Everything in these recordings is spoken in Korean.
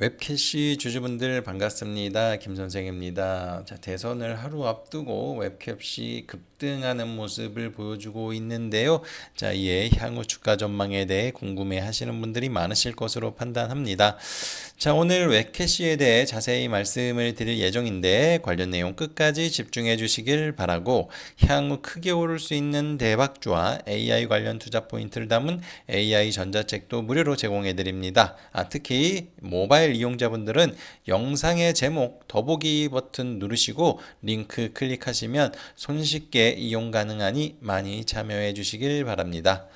웹캐시 주주분들 반갑습니다. 김 선생입니다. 자, 대선을 하루 앞두고 웹캐시 급등하는 모습을 보여주고 있는데요. 자, 이에 향후 주가 전망에 대해 궁금해 하시는 분들이 많으실 것으로 판단합니다. 자, 오늘 웹캐시에 대해 자세히 말씀을 드릴 예정인데 관련 내용 끝까지 집중해 주시길 바라고 향후 크게 오를 수 있는 대박주와 AI 관련 투자 포인트를 담은 AI 전자책도 무료로 제공해 드립니다. 아, 특히 모바일 이용자분들은 영상의 제목 더보기 버튼 누르시고 링크 클릭하시면 손쉽게 이용 가능하니 많이 참여해 주시길 바랍니다.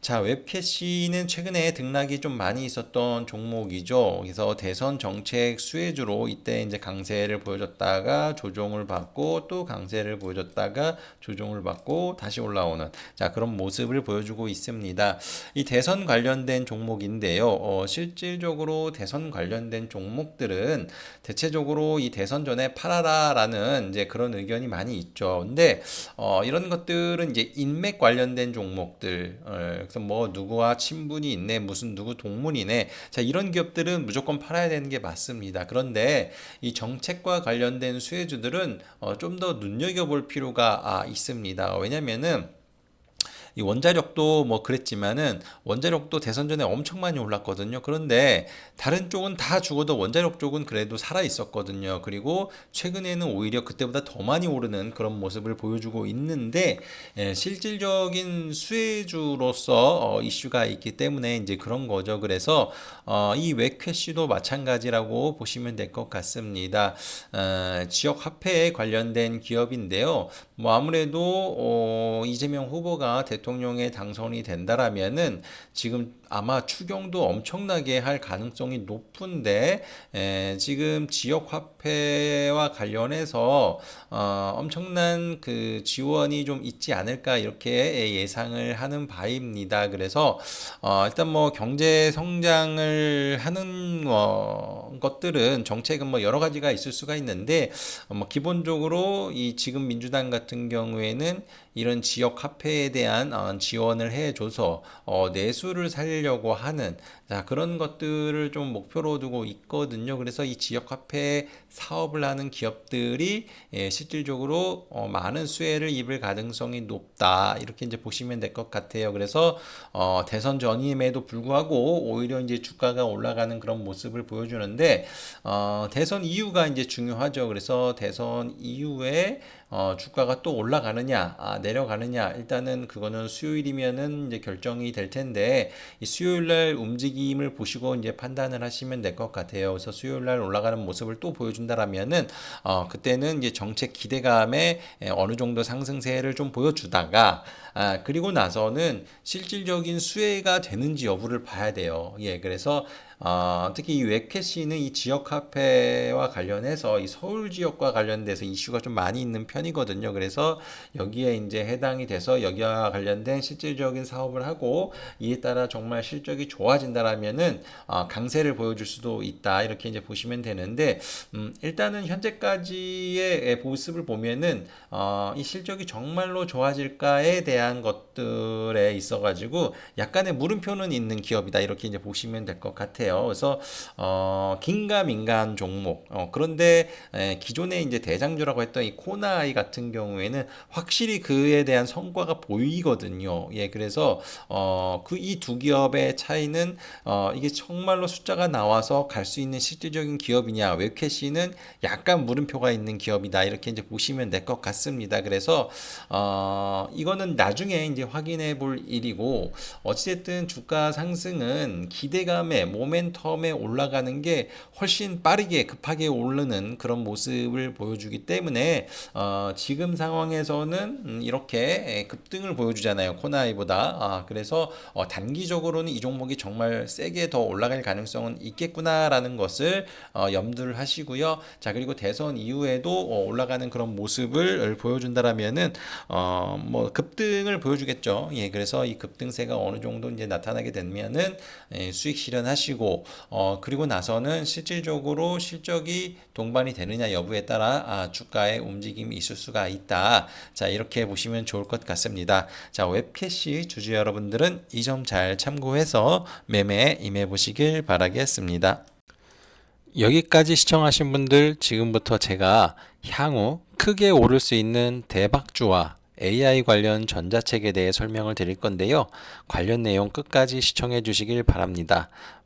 자, 웹캐시는 최근에 등락이 좀 많이 있었던 종목이죠. 그래서 대선 정책 수혜주로 이때 이제 강세를 보여줬다가 조정을 받고 또 강세를 보여줬다가 조정을 받고 다시 올라오는 자, 그런 모습을 보여주고 있습니다. 이 대선 관련된 종목인데요. 어, 실질적으로 대선 관련된 종목들은 대체적으로 이 대선 전에 팔아라라는 이제 그런 의견이 많이 있죠. 근데 어, 이런 것들은 이제 인맥 관련된 종목들 어, 그래서 뭐 누구와 친분이 있네, 무슨 누구 동문이네. 자, 이런 기업들은 무조건 팔아야 되는 게 맞습니다. 그런데 이 정책과 관련된 수혜주들은 어, 좀 더 눈여겨볼 필요가 아, 있습니다. 왜냐면은 이 원자력도 뭐 그랬지만은 원자력도 대선 전에 엄청 많이 올랐거든요. 그런데 다른 쪽은 다 죽어도 원자력 쪽은 그래도 살아 있었거든요. 그리고 최근에는 오히려 그때보다 더 많이 오르는 그런 모습을 보여주고 있는데 예, 실질적인 수혜주로서 어, 이슈가 있기 때문에 이제 그런 거죠. 그래서 어, 이 웹캐시도 마찬가지라고 보시면 될 것 같습니다. 어, 지역 화폐에 관련된 기업인데요. 뭐 아무래도 어, 이재명 후보가 대통령 에 당선이 된다라면은 지금 아마 추경도 엄청나게 할 가능성이 높은데 에, 지금 지역 화폐와 관련해서 어, 엄청난 그 지원이 좀 있지 않을까 이렇게 예상을 하는 바입니다. 그래서 어, 일단 뭐 경제 성장을 하는 어, 것들은 정책은 뭐 여러 가지가 있을 수가 있는데 어, 뭐 기본적으로 이 지금 민주당 같은 경우에는 이런 지역 화폐에 대한 어, 지원을 해줘서 어, 내수를 살 리려고 하는 자, 그런 것들을 좀 목표로 두고 있거든요. 그래서 이 지역 화폐 사업을 하는 기업들이 예, 실질적으로 어, 많은 수혜를 입을 가능성이 높다. 이렇게 이제 보시면 될 것 같아요. 그래서 어, 대선 전임에도 불구하고 오히려 이제 주가가 올라가는 그런 모습을 보여주는데 어, 대선 이유가 이제 중요하죠. 그래서 대선 이후에 어, 주가가 또 올라가느냐, 아, 내려가느냐, 일단은 그거는 수요일이면은 이제 결정이 될 텐데, 이 수요일 날 움직임을 보시고 이제 판단을 하시면 될 것 같아요. 그래서 수요일 날 올라가는 모습을 또 보여준다라면은, 어, 그때는 이제 정책 기대감에 어느 정도 상승세를 좀 보여주다가, 아, 그리고 나서는 실질적인 수혜가 되는지 여부를 봐야 돼요. 예, 그래서 어, 특히 이 웹캐시는 이 지역 화폐와 관련해서 이 서울 지역과 관련돼서 이슈가 좀 많이 있는 편이거든요. 그래서 여기에 이제 해당이 돼서 여기와 관련된 실질적인 사업을 하고 이에 따라 정말 실적이 좋아진다라면은 어, 강세를 보여줄 수도 있다. 이렇게 이제 보시면 되는데 음, 일단은 현재까지의 모습을 보면은 어, 이 실적이 정말로 좋아질까에 대한 것들에 있어가지고 약간의 물음표는 있는 기업이다. 이렇게 이제 보시면 될 것 같아요. 같아요. 그래서 어, 긴가민가한 종목. 어, 그런데 에, 기존에 이제 대장주라고 했던 이 코나이 같은 경우에는 확실히 그에 대한 성과가 보이거든요. 예, 그래서 어, 그 이 두 기업의 차이는 어, 이게 정말로 숫자가 나와서 갈 수 있는 실질적인 기업이냐, 웹캐시는 약간 물음표가 있는 기업이다. 이렇게 이제 보시면 될 것 같습니다. 그래서 어, 이거는 나중에 이제 확인해 볼 일이고 어찌됐든 주가 상승은 기대감에 몸에 모멘텀에 올라가는 게 훨씬 빠르게 급하게 오르는 그런 모습을 보여주기 때문에 어, 지금 상황에서는 음, 이렇게 급등을 보여주잖아요 코나이보다 아, 그래서 어, 단기적으로는 이 종목이 정말 세게 더 올라갈 가능성은 있겠구나라는 것을 어, 염두를 하시고요 자 그리고 대선 이후에도 어, 올라가는 그런 모습을 보여준다라면은 어, 뭐 급등 급등을 보여주겠죠. 예, 그래서 이 급등세가 어느 정도 이제 나타나게 되면은 예, 수익 실현하시고 어 그리고 나서는 실질적으로 실적이 동반이 되느냐 여부에 따라 아, 주가의 움직임이 있을 수가 있다. 자, 이렇게 보시면 좋을 것 같습니다. 자, 웹캐시 주주 여러분들은 이 점 잘 참고해서 매매에 임해 보시길 바라겠습니다. 여기까지 시청하신 분들 지금부터 제가 향후 크게 오를 수 있는 대박주와 AI 관련 전자책에 대해 설명을 드릴 건데요. 관련 내용 끝까지 시청해 주시길 바랍니다.